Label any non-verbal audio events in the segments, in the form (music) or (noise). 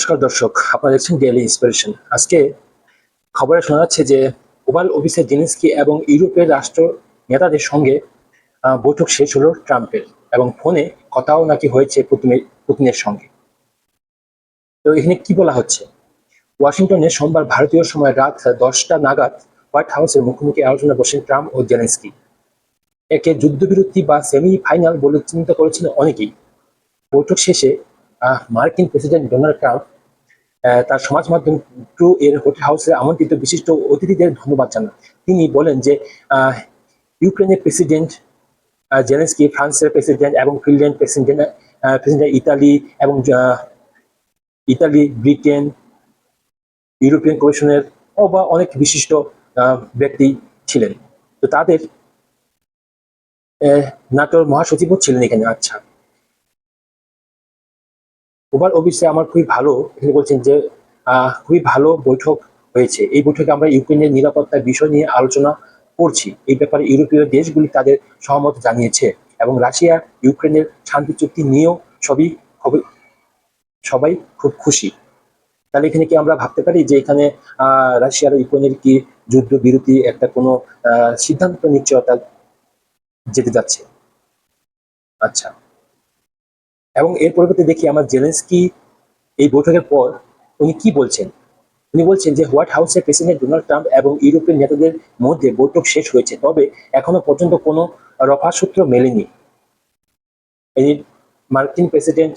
নমস্কার দর্শক, আপনারা দেখছেন ডেইলি ইন্সপিরেশন আজকে খবরে শোনা যাচ্ছে যে ওভাল অফিসে জেনেস্কি এবং ইউরোপের রাষ্ট্র নেতাদের সঙ্গে বৈঠক শেষ হলো ট্রাম্পের এবং ফোনে কথাও নাকি হয়েছে পুতিনের পুতিনের সঙ্গে। তো এখানে কি বলা হচ্ছে? ওয়াশিংটনে সোমবার ভারতীয় সময় রাত দশটা নাগাদ হোয়াইট হাউসের মুখোমুখি আলোচনা বসেন ট্রাম্প ও জেলেন্সকি। একে যুদ্ধবিরতি বা সেমি ফাইনাল বলে চিন্তা করেছিলেন অনেকেই। বৈঠক শেষে মার্কিন প্রেসিডেন্ট ডোনাল্ড ট্রাম্প তার সমাজ মাধ্যম ট্রু এর হোটেল হাউসে আমন্ত্রিত বিশিষ্ট অতিথিদের ধন্যবাদ জানান। তিনি বলেন যে ইউক্রেনের প্রেসিডেন্ট জেলেন্সকি, ফ্রান্সের প্রেসিডেন্ট এবং ফিনল্যান্ড প্রেসিডেন্ট প্রেসিডেন্ট ইতালি এবং ইতালি, ব্রিটেন, ইউরোপিয়ান কমিশনের ও বা অনেক বিশিষ্ট ব্যক্তি ছিলেন। তো তাদের নাটোর মহাসচিবও ছিলেন এখানে। আচ্ছা। ওভার অফিসে আমার খুবই ভালো এখানে বলছেন যে খুবই ভালো বৈঠক হয়েছে। এই বৈঠকে আমরা ইউক্রেনের নিরাপত্তার বিষয় নিয়ে আলোচনা করছি। এই ব্যাপারে ইউরোপীয় দেশগুলি তাদের সহমত জানিয়েছে এবং রাশিয়া ইউক্রেনের শান্তি চুক্তি নিয়েও সবই সবাই খুব খুশি। তাহলে এখানে কি আমরা ভাবতে পারি যে এখানে আহ, রাশিয়া আর ইউক্রেনের কি যুদ্ধ বিরতি একটা কোনো সিদ্ধান্ত নিশ্চয়তা যেতে যাচ্ছে? আচ্ছা। এবং এর পরিবর্তে দেখি আমার জেলেন্সকি এই বৈঠকের পর উনি কি বলছেন? উনি বলছেন যে, হোয়াইট হাউসের প্রেসিডেন্ট ডোনাল্ড ট্রাম্প এবং ইউরোপীয় নেতাদের মধ্যে বৈঠক শেষ হয়েছে, তবে এখনও পর্যন্ত কোনো রফা সূত্র মেলেনি মার্কিন প্রেসিডেন্ট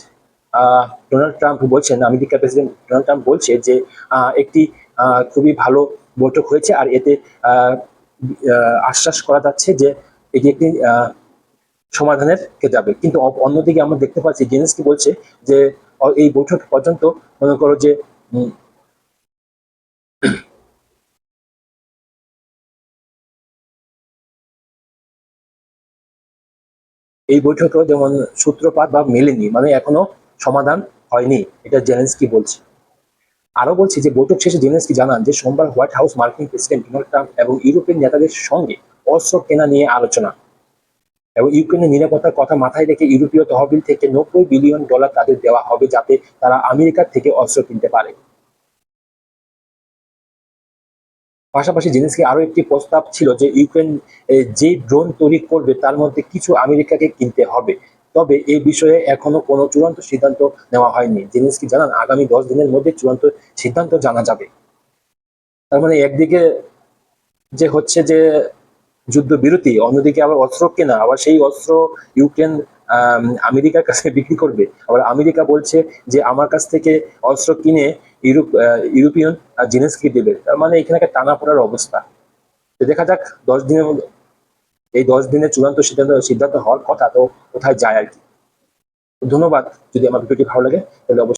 ডোনাল্ড ট্রাম্প বলছেন, আমেরিকার প্রেসিডেন্ট ডোনাল্ড ট্রাম্প বলছে যে একটি খুবই ভালো বৈঠক হয়েছে আর এতে আশ্বাস করা যাচ্ছে যে, এটি একটি সমাধানের যাবে। কিন্তু অন্যদিকে আমরা দেখতে পাচ্ছি, জেনেস্কি বলছে যে এই বৈঠক পর্যন্ত মনে করো যে এই বৈঠকেও যেমন সূত্রপাত বা মেলেনি মানে এখনও সমাধান হয়নি, এটা জেলেন্সকি বলছে। আরও বলছি যে, বৈঠক শেষে জেলেন্সকি জানান যে, সোমবার হোয়াইট হাউস মার্কিন প্রেসিডেন্ট ডোনাল্ড ট্রাম্প এবং ইউরোপিয়ান নেতাদের সঙ্গে অস্ত্র কেনা নিয়ে আলোচনা। এবং ইউক্রেনের নিরাপত্তার কথা মাথায় রেখে ইউরোপীয় তহবিল থেকে নব্বই বিলিয়ন ডলার তাদের দেওয়া হবে যাতে তারা আমেরিকার থেকে অস্ত্র কিনতে পারে। পাশাপাশি জেনেস্কি আরও একটি প্রস্তাব ছিল যে ইউক্রেন এ, যে ড্রোন তৈরি করবে তার মধ্যে কিছু আমেরিকাকে কিনতে হবে। তবে এই বিষয়ে এখনও কোনো চূড়ান্ত সিদ্ধান্ত নেওয়া হয়নি। জেনেস্কি জানান আগামী দশ দিনের মধ্যে চূড়ান্ত সিদ্ধান্ত জানা যাবে। তার মানে একদিকে যে হচ্ছে যে যুদ্ধবিরতি অন্যদিকে আবার অস্ত্র কেনা আবার সেই অস্ত্র ইউক্রেন আম, আমেরিকার কাছে (laughs) বিক্রি করবে। আবার আমেরিকা বলছে যে আমার কাছ থেকে অস্ত্র কিনে ইউরোপ ইউরোপিয়ান জিনিসকে দেবে। তার মানে এখানে একটা টানা পড়ার অবস্থা। দেখা যাক দশ দিনের এই দশ দিনের চূড়ান্ত সিদ্ধান্ত সিদ্ধান্ত হওয়ার কথা তো কোথায় যায় আর কি। ধন্যবাদ। যদি আমার ভিডিওটি ভালো লাগে তাহলে অবশ্যই